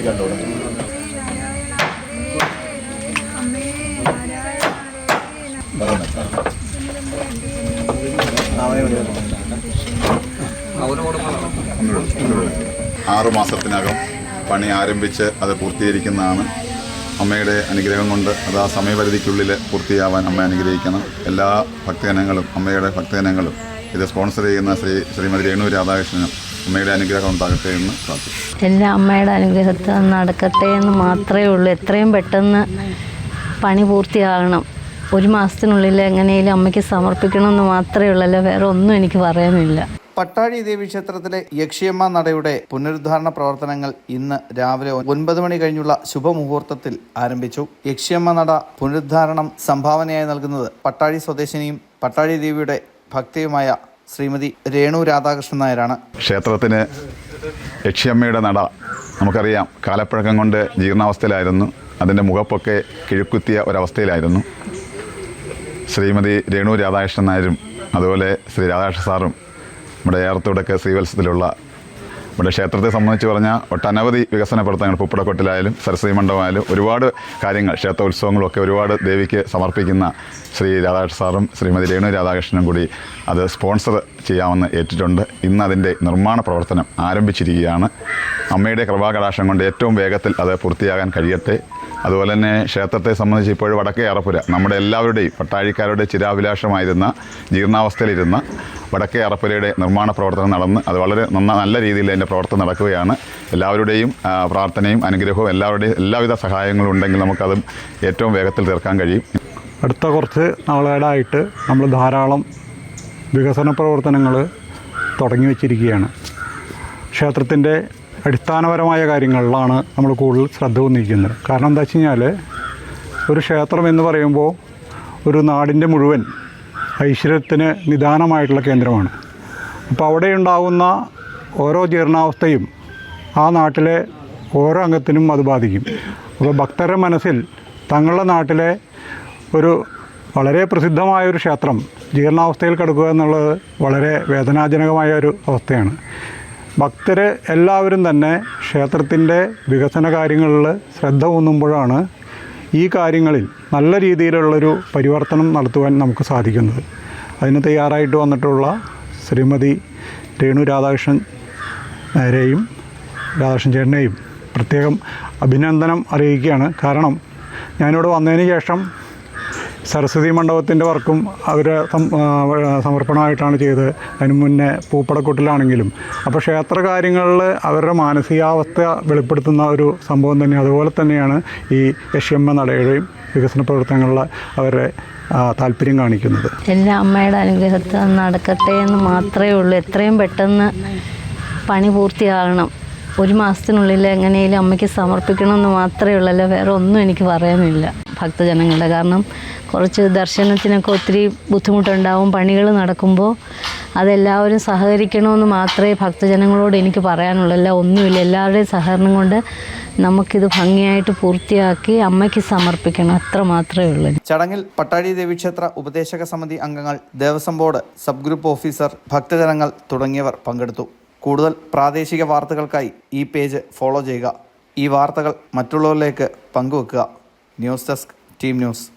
ഈ കണ്ടോളൂ ആറു മാസത്തിനകം പണി ആരംഭിച്ച് അത് പൂർത്തീകരിക്കുന്നതാണ്. അമ്മയുടെ അനുഗ്രഹം കൊണ്ട് അത് ആ സമയപരിധിക്കുള്ളിൽ പൂർത്തിയാവാൻ അമ്മ അനുഗ്രഹിക്കണം. എല്ലാ ഭക്തജനങ്ങളും അമ്മയുടെ ഭക്തജനങ്ങളും ഇത് സ്പോൺസർ ചെയ്യുന്ന ശ്രീ ശ്രീമതി രേണു രാധാകൃഷ്ണനും അമ്മയുടെ അനുഗ്രഹം ഉണ്ടാകട്ടെ എന്ന് പ്രാർത്ഥിക്കുന്നു. എല്ലാം അമ്മയുടെ അനുഗ്രഹത്തിൽ നടക്കട്ടെ എന്ന് മാത്രമേ ഉള്ളൂ. എത്രയും പെട്ടെന്ന് പണി പൂർത്തിയാകണം. ഒരു മാസത്തിനുള്ളിൽ എങ്ങനെയും അമ്മയ്ക്ക് സമർപ്പിക്കണമെന്ന് മാത്രമേ ഉള്ളല്ലോ. വേറെ ഒന്നും എനിക്ക് പറയാനില്ല. പട്ടാഴി ദേവി ക്ഷേത്രത്തിലെ യക്ഷിയമ്മ നടയുടെ പുനരുദ്ധാരണ പ്രവർത്തനങ്ങൾ ഇന്ന് രാവിലെ ഒൻപത് മണി കഴിഞ്ഞുള്ള ശുഭമുഹൂർത്തത്തിൽ ആരംഭിച്ചു. യക്ഷിയമ്മ നട പുനരുദ്ധാരണം സംഭാവനയായി നൽകുന്നത് പട്ടാഴി സ്വദേശിനിയും പട്ടാഴി ദേവിയുടെ ഭക്തിയുമായ ശ്രീമതി രേണു രാധാകൃഷ്ണൻ നായരാണ്. ക്ഷേത്രത്തിന് യക്ഷിയമ്മയുടെ നട നമുക്കറിയാം. കാലപ്പഴക്കം കൊണ്ട് ജീർണാവസ്ഥയിലായിരുന്നു. അതിന്റെ മുഖപ്പൊക്കെ കിഴുക്കുത്തിയ ഒരവസ്ഥയിലായിരുന്നു. ശ്രീമതി രേണു രാധാകൃഷ്ണൻ നായരും അതുപോലെ ശ്രീ രാധാകൃഷ്ണ സാറും നമ്മുടെ ഏറത്തോടൊക്കെ ശ്രീവത്സത്തിലുള്ള നമ്മുടെ ക്ഷേത്രത്തെ സംബന്ധിച്ച് പറഞ്ഞാൽ ഒട്ടനവധി വികസന പ്രവർത്തനങ്ങൾ പുപ്പടക്കൊട്ടിലായാലും സരസ്വതി മണ്ഡപമായാലും ഒരുപാട് കാര്യങ്ങൾ ക്ഷേത്ര ഉത്സവങ്ങളൊക്കെ ഒരുപാട് ദേവിക്ക് സമർപ്പിക്കുന്ന ശ്രീ രാധാകൃഷ്ണ സാറും ശ്രീമതി രേണു രാധാകൃഷ്ണനും കൂടി അത് സ്പോൺസർ ചെയ്യാമെന്ന് ഏറ്റിട്ടുണ്ട്. ഇന്ന് അതിന്റെ നിർമ്മാണ പ്രവർത്തനം ആരംഭിച്ചിരിക്കുകയാണ്. അമ്മയുടെ കൃപാകടാക്ഷം കൊണ്ട് ഏറ്റവും വേഗത്തിൽ അത് പൂർത്തിയാകാൻ കഴിയട്ടെ. അതുപോലെ തന്നെ ക്ഷേത്രത്തെ സംബന്ധിച്ച് ഇപ്പോഴും വടക്കേ അറപ്പുര നമ്മുടെ എല്ലാവരുടെയും പട്ടാഴിക്കാരുടെ ചിരാഭിലാഷമായിരുന്ന ജീർണാവസ്ഥയിലിരുന്ന വടക്കേ അറപ്പുരയുടെ നിർമ്മാണ പ്രവർത്തനം നടന്ന് അത് വളരെ നന്ന നല്ല രീതിയിൽ അതിന്റെ പ്രവർത്തനം നടക്കുകയാണ്. എല്ലാവരുടെയും പ്രാർത്ഥനയും അനുഗ്രഹവും എല്ലാവരുടെയും എല്ലാവിധ സഹായങ്ങളും ഉണ്ടെങ്കിൽ നമുക്കതും ഏറ്റവും വേഗത്തിൽ തീർക്കാൻ കഴിയും. അടുത്ത കുറച്ച് നാളുകളായിട്ട് നമ്മൾ ധാരാളം വികസന പ്രവർത്തനങ്ങൾ തുടങ്ങി വച്ചിരിക്കുകയാണ്. ക്ഷേത്രത്തിന്റെ അടിസ്ഥാനപരമായ കാര്യങ്ങളിലാണ് നമ്മൾ കൂടുതൽ ശ്രദ്ധ വന്നിരിക്കുന്നത്. കാരണം എന്താ വെച്ച് കഴിഞ്ഞാൽ ഒരു ക്ഷേത്രം എന്ന് പറയുമ്പോൾ ഒരു നാടിന്റെ മുഴുവൻ ഐശ്വര്യത്തിന് നിദാനമായിട്ടുള്ള കേന്ദ്രമാണ്. അപ്പോൾ അവിടെ ഉണ്ടാകുന്ന ഓരോ ജീർണാവസ്ഥയും ആ നാട്ടിലെ ഓരോ അംഗത്തിനും അത് ബാധിക്കും. അപ്പോൾ ഭക്തരുടെ മനസ്സിൽ തങ്ങളുടെ നാട്ടിലെ ഒരു വളരെ പ്രസിദ്ധമായ ഒരു ക്ഷേത്രം ജീർണാവസ്ഥയിൽ കിടക്കുക എന്നുള്ളത് വളരെ വേദനാജനകമായ ഒരു അവസ്ഥയാണ്. ഭക്തർ എല്ലാവരും തന്നെ ക്ഷേത്രത്തിന്റെ വികസന കാര്യങ്ങളിൽ ശ്രദ്ധ ഊന്നുമ്പോഴാണ് ഈ കാര്യങ്ങളിൽ നല്ല രീതിയിലുള്ളൊരു പരിവർത്തനം നടത്തുവാൻ നമുക്ക് സാധിക്കുന്നത്. അതിന് തയ്യാറായിട്ട് വന്നിട്ടുള്ള ശ്രീമതി രേണു രാധാകൃഷ്ണൻ നേരെയും രാധാകൃഷ്ണൻ ചേട്ടനെയും പ്രത്യേകം അഭിനന്ദനം അറിയിക്കുകയാണ്. കാരണം ഞാനിവിടെ വന്നതിന് ശേഷം സരസ്വതി മണ്ഡപത്തിന്റെ വർക്കും അവർ സമർപ്പണമായിട്ടാണ് ചെയ്തത്. അതിന് മുന്നേ പൂപ്പടക്കൂട്ടിലാണെങ്കിലും. അപ്പോൾ ക്ഷേത്ര കാര്യങ്ങളിൽ അവരുടെ മാനസികാവസ്ഥ വെളിപ്പെടുത്തുന്ന ഒരു സംഭവം തന്നെ അതുപോലെ തന്നെയാണ് ഈ യക്ഷ്യമ്മ നടയുടെയും വികസന പ്രവർത്തനങ്ങളിൽ അവരുടെ താല്പര്യം കാണിക്കുന്നത്. എന്റെ അമ്മയുടെ അനുഗ്രഹത്തിൽ നടക്കട്ടെ എന്ന് മാത്രമേ ഉള്ളൂ. എത്രയും പെട്ടെന്ന് പണി പൂർത്തിയാകണം. ഒരു മാസത്തിനുള്ളിൽ എങ്ങനെയും അമ്മയ്ക്ക് സമർപ്പിക്കണം എന്ന് മാത്രമേ ഉള്ളല്ലോ വേറെ ഒന്നും എനിക്ക് പറയാനില്ല ഭക്തജനങ്ങളുടെ. കാരണം കുറച്ച് ദർശനത്തിനൊക്കെ ഒത്തിരി ബുദ്ധിമുട്ടുണ്ടാവും പണികൾ നടക്കുമ്പോൾ അതെല്ലാവരും സഹകരിക്കണമെന്ന് മാത്രമേ ഭക്തജനങ്ങളോട് എനിക്ക് പറയാനുള്ളല്ല ഒന്നുമില്ല എല്ലാവരുടെയും സഹകരണം കൊണ്ട് നമുക്കിത് ഭംഗിയായിട്ട് പൂർത്തിയാക്കി അമ്മയ്ക്ക് സമർപ്പിക്കണം അത്ര മാത്രമേ ഉള്ളൂ ചടങ്ങിൽ പട്ടാഴി ദേവീക്ഷേത്ര ഉപദേശക സമിതി അംഗങ്ങൾ Devaswom board sub group officer ഭക്തജനങ്ങൾ തുടങ്ങിയവർ പങ്കെടുത്തു. കൂടുതൽ പ്രാദേശിക വാർത്തകൾക്കായി ഈ പേജ് ഫോളോ ചെയ്യുക. ഈ വാർത്തകൾ മറ്റുള്ളവരിലേക്ക് പങ്കുവെക്കുക. News desk team news.